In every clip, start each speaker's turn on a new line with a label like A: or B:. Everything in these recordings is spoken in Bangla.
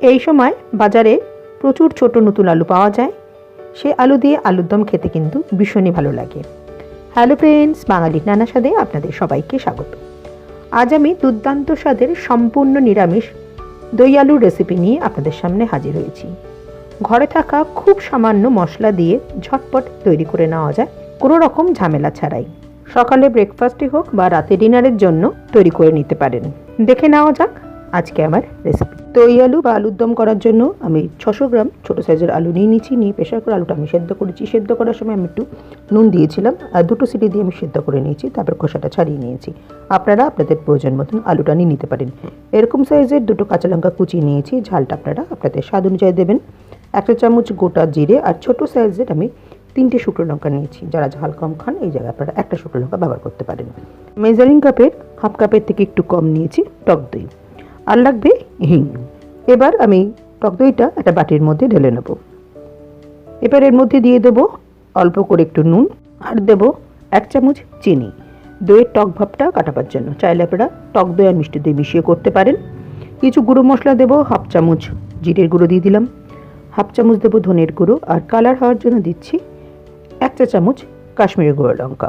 A: এই সময় বাজারে প্রচুর ছোট নতুন আলু পাওয়া যায়। সে আলু দিয়ে আলুর দম খেতে কিন্তু ভীষণই ভালো লাগে। হ্যালো ফ্রেন্ডস, বাঙালির নানা স্বাদে আপনাদের সবাইকে স্বাগত। আজ আমি দুর্দান্ত স্বাদের সম্পূর্ণ নিরামিষ দই আলুর রেসিপি নিয়ে আপনাদের সামনে হাজির হয়েছি। ঘরে থাকা খুব সামান্য মশলা দিয়ে ঝটপট তৈরি করে নেওয়া যায়। কোনো রকম ঝামেলা ছাড়াই। সকালে ব্রেকফাস্টই হোক বা রাতে ডিনারের জন্য তৈরি করে নিতে পারেন। দেখে নেওয়া যাক আজকে আমার রেসিপি তো এই আলু বা আলুর দম করার জন্য আমি ছশো গ্রাম ছোটো সাইজের আলু নিয়ে নিচ্ছি নিয়ে প্রেশার করে আলুটা আমি সেদ্ধ করেছি। সেদ্ধ করার সময় আমি একটু নুন দিয়েছিলাম আর দুটো সিটি দিয়ে আমি সেদ্ধ করে নিয়েছি, তারপর খোসাটা ছাড়িয়ে নিয়েছি। আপনারা আপনাদের প্রয়োজন মতন আলুটা নিয়ে নিতে পারেন। এরকম সাইজের দুটো কাঁচা লঙ্কা কুচিয়ে নিয়েছি, ঝালটা আপনারা আপনাদের স্বাদ অনুযায়ী দেবেন। একটা চামচ গোটা জিরে আর ছোটো সাইজের আমি তিনটে শুকনো লঙ্কা নিয়েছি। যারা ঝাল কম খান, এই জায়গায় আপনারা একটা শুকনো লঙ্কা ব্যবহার করতে পারেন। মেজারিং কাপের হাফ কাপের থেকে একটু কম নিয়েছি, টক দই। আর লাগবে হিং। এবার আমি টক দইটা একটা বাটির মধ্যে ঢেলে নেব। এবার এর মধ্যে দিয়ে দেবো অল্প করে একটু নুন আর দেব এক চামচ চিনি। দইয়ের টক ভাবটা কাটাবার জন্য। চাইলে আপনারা টক দই আর মিষ্টি দই মিশিয়ে করতে পারেন। কিছু গুঁড়ো মশলা দেবো, হাফ চামচ জিরের গুঁড়ো দিয়ে দিলাম। হাফ চামচ দেবো ধনের গুঁড়ো আর কালার হওয়ার জন্য দিচ্ছি এক চা চামচ কাশ্মীরি গুঁড়ো লঙ্কা।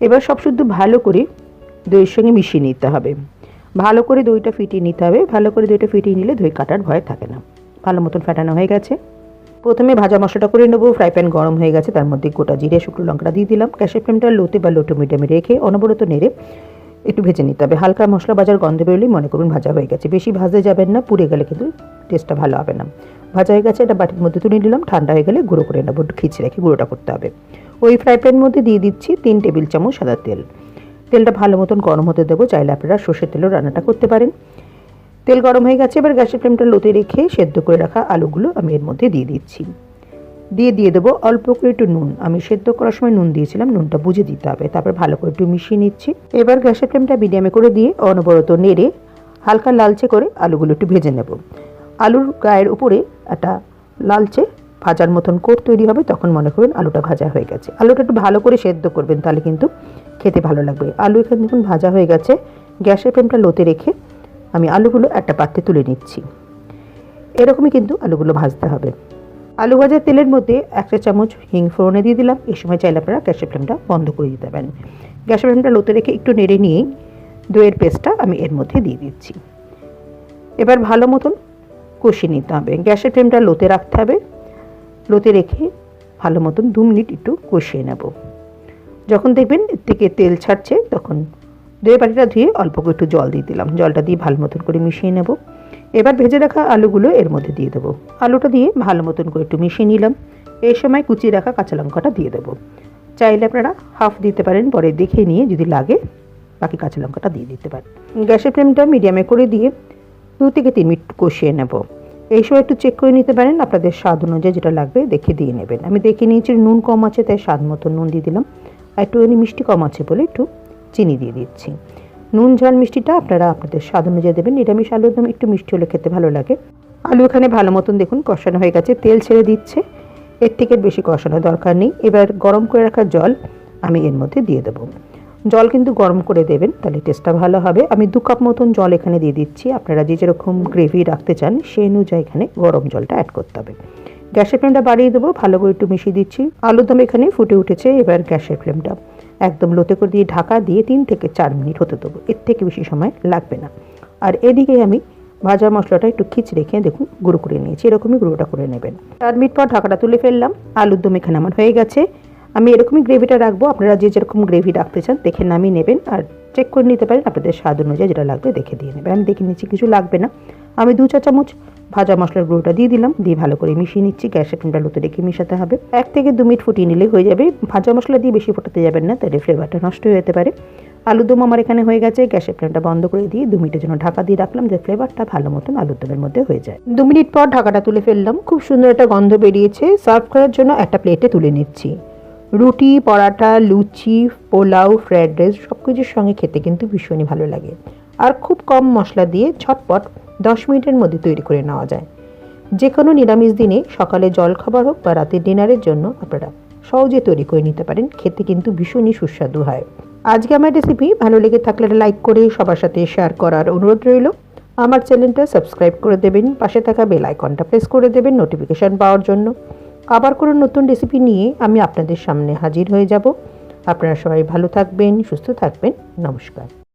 A: এবার সব শুদ্ধ ভালো করে দইয়ের সঙ্গে মিশিয়ে নিতে হবে। ভালো করে দইটা ফিটিয়ে নিতে হবে। ভালো করে দইটা ফিটিয়ে নিলে দই কাটার ভয় থাকে না। ভালো মতন ফাটানো হয়ে গেছে। প্রথমে ভাজা মশলাটা করে নেব। ফ্রাই প্যান গরম হয়ে গেছে। তার মধ্যে গোটা জিরে, শুকনো লঙ্কাটা দিয়ে দিলাম। গ্যাসের ফ্লেমটা লোতে বা লোটো মিডিয়ামে রেখে অনবরত নেড়ে একটু ভেজে নিতে হবে। হালকা মশলা বাজার গন্ধ বেরোলেই মনে করুন ভাজা হয়ে গেছে। বেশি ভাজতে যাবেন না। পুড়ে গেলে কিন্তু টেস্টটা ভালো হবে না। ভাজা হয়ে গেছে। এটা বাটির মধ্যে তুলে নিলাম। ঠান্ডা হয়ে গেলে গুঁড়ো করে নেব। খিচে রেখে গুঁড়োটা করতে হবে। ওই ফ্রাই প্যানের মধ্যে দিয়ে দিচ্ছি তিন টেবিল চামচ সাদা তেল। তেলটা ভালো মতন গরম হতে দেবো, চাইলে আপনারা সর্ষের তেলেও রান্নাটা করতে পারেন। তেল গরম হয়ে গেছে, এবার গ্যাসের ফ্লেমটা লোতে রেখে সেদ্ধ করে রাখা আলুগুলো আমি এর মধ্যে দিয়ে দিচ্ছি। দিয়ে দিয়ে দেবো অল্প করে একটু নুন। আমি সেদ্ধ করার সময় নুন দিয়েছিলাম, নুনটা বুঝে দিতে হবে। তারপর ভালো করে একটু মিশিয়ে নিচ্ছি। এবার গ্যাসের ফ্লেমটা মিডিয়ামে করে দিয়ে অনবরত নেড়ে হালকা লালচে করে আলুগুলো একটু ভেজে নেব। আলুর গায়ের উপরে একটা লালচে ভাজার মতন কোট তৈরি হবে, তখন মনে করবেন আলুটা ভাজা হয়ে গেছে। আলুটা একটু ভালো করে সেদ্ধ করবেন, তাহলে কিন্তু খেতে ভালো লাগবে। আলু এখানে দেখুন ভাজা হয়ে গেছে। গ্যাসের ফ্লেমটা লোতে রেখে আমি আলুগুলো একটা পাত্রে তুলে নিচ্ছি। এরকমই কিন্তু আলুগুলো ভাজতে হবে। আলু ভাজার তেলের মধ্যে একটা চামচ হিং ফোড়নে দিয়ে দিলাম। এই সময় চাইলে আপনারা গ্যাসের ফ্লেমটা বন্ধ করে দিতে পারেন। গ্যাসের ফ্লেমটা লোতে রেখে একটু নেড়ে নিয়েই দইয়ের পেস্টটা আমি এর মধ্যে দিয়ে দিচ্ছি। এবার ভালো মতন কষিয়ে নিতে হবে। গ্যাসের ফ্লেমটা লোতে রাখতে হবে। লোতে রেখে ভালো মতন দু মিনিট একটু কষিয়ে নেব। যখন দেখবেন এর থেকে তেল ছাড়ছে, তখন দইয়ের বাটিটা ধুয়ে অল্প একটু জল দিয়ে দিলাম। জলটা দিয়ে ভালো মতন করে মিশিয়ে নেব। এবার ভেজে রাখা আলুগুলো এর মধ্যে দিয়ে দেবো। আলুটা দিয়ে ভালো মতন করে একটু মিশিয়ে নিলাম। এই সময় কুচিয়ে রাখা কাঁচা লঙ্কাটা দিয়ে দেবো। চাইলে আপনারা হাফ দিতে পারেন, পরে দেখে নিয়ে যদি লাগে, বাকি কাঁচা লঙ্কাটা দিয়ে দিতে পারেন। গ্যাসের ফ্লেমটা মিডিয়ামে করে দিয়ে দু থেকে তিন মিনিট কষিয়ে নেব। এই সময় একটু চেক করে নিতে পারেন, আপনাদের স্বাদ অনুযায়ী যেটা লাগবে দেখে দিয়ে নেবেন। আমি দেখে নিয়েছি নুন কম আছে, তাই স্বাদ মতো নুন দিয়ে দিলাম। একটুখানি মিষ্টি কম আছে বলে একটু চিনি দিয়ে দিচ্ছি। নুন, ঝাল মিষ্টিটা আপনারা আপনাদের স্বাদ অনুযায়ী দেবেন। নিরামিষ আলুর একদম একটু মিষ্টি হলে খেতে ভালো লাগে। আলু এখানে ভালো মতন দেখুন কষানো হয়ে গেছে। তেল ছেড়ে দিচ্ছে। এর থেকে বেশি কষানোর দরকার নেই। এবার গরম করে রাখা জল আমি এর মধ্যে দিয়ে দেবো। জল কিন্তু গরম করে দেবেন, তাহলে টেস্টটা ভালো হবে। আমি দু কাপ মতন জল এখানে দিয়ে দিচ্ছি। আপনারা যে যেরকম গ্রেভি রাখতে চান, সেই অনুযায়ী এখানে গরম জলটা অ্যাড করতে হবে। গ্যাসের ফ্লেমটা বাড়িয়ে দেবো, ভালো করে একটু মিশিয়ে দিচ্ছি। আলুর দম এখানে ফুটে উঠেছে, এবার গ্যাসের ফ্লেমটা একদম লোতে করে দিয়ে ঢাকা দিয়ে তিন থেকে চার মিনিট হতে দেবো। এর থেকে বেশি সময় লাগবে না। আর এদিকে আমি ভাজা মশলাটা একটু খিচ রেখে দেখুন, গুঁড়ো করে নিয়েছি। এরকমই গুঁড়োটা করে নেবেন। চার মিনিট পর ঢাকাটা তুলে ফেললাম। আলুর দম এখানে আমার হয়ে গেছে। আমি এরকমই গ্রেভিটা রাখব। আপনারা যে যেরকম গ্রেভি রাখতে চান, দেখে নামিয়ে নেবেন। আর চেক করে নিতে পারেন আপনাদের স্বাদ অনুযায়ী যেটা লাগবে দেখে দিয়ে নেবেন। আমি দেখে নিচ্ছি কিছু লাগবে না। আমি দু চা চামচ ভাজা মশলার গুঁড়োটা দিয়ে দিলাম, দিয়ে ভালো করে মিশিয়ে নিচ্ছি গ্যাসের ফ্লেমটা লোতে রেখে মিশাতে হবে। এক থেকে দু মিনিট ফুটিয়ে নিলে হয়ে যাবে। ভাজা মশলা দিয়ে বেশি ফোটাতে যাবেন না, তাহলে ফ্লেভারটা নষ্ট হয়ে যেতে পারে। আলুর দম আমার এখানে হয়ে গেছে, গ্যাসের ফ্লেমটা বন্ধ করে দিয়ে দু মিনিটের জন্য ঢাকা দিয়ে রাখলাম যে ফ্লেভারটা ভালো মতন আলুর দমের মধ্যে হয়ে যায়। দু মিনিট পর ঢাকাটা তুলে ফেললাম, খুব সুন্দর একটা গন্ধ বেরিয়েছে। সার্ভ করার জন্য একটা প্লেটে তুলে নিচ্ছি। রুটি, পরাটা, লুচি, পোলাও, ফ্রায়েড রাইস সব কিছুর সঙ্গে খেতে কিন্তু ভীষণই ভালো লাগে। আর খুব কম মশলা দিয়ে ঝটপট দশ মিনিটের মধ্যে তৈরি করে নেওয়া যায়। যে কোনো নিরামিষ দিনে সকালে জলখাবার হোক বা রাতের ডিনারের জন্য আপনারা সহজে তৈরি করে নিতে পারেন। খেতে কিন্তু ভীষণই সুস্বাদু হয়। আজকে আমার রেসিপি ভালো লেগে থাকলে লাইক করে সবার সাথে শেয়ার করার অনুরোধ রইল। আমার চ্যানেলটা সাবস্ক্রাইব করে দেবেন, পাশে থাকা বেল আইকনটা প্রেস করে দেবেন নোটিফিকেশান পাওয়ার জন্য। আবার কোনো নতুন রেসিপি নিয়ে আমি আপনাদের সামনে হাজির হয়ে যাব। আপনারা সবাই ভালো থাকবেন, সুস্থ থাকবেন। নমস্কার।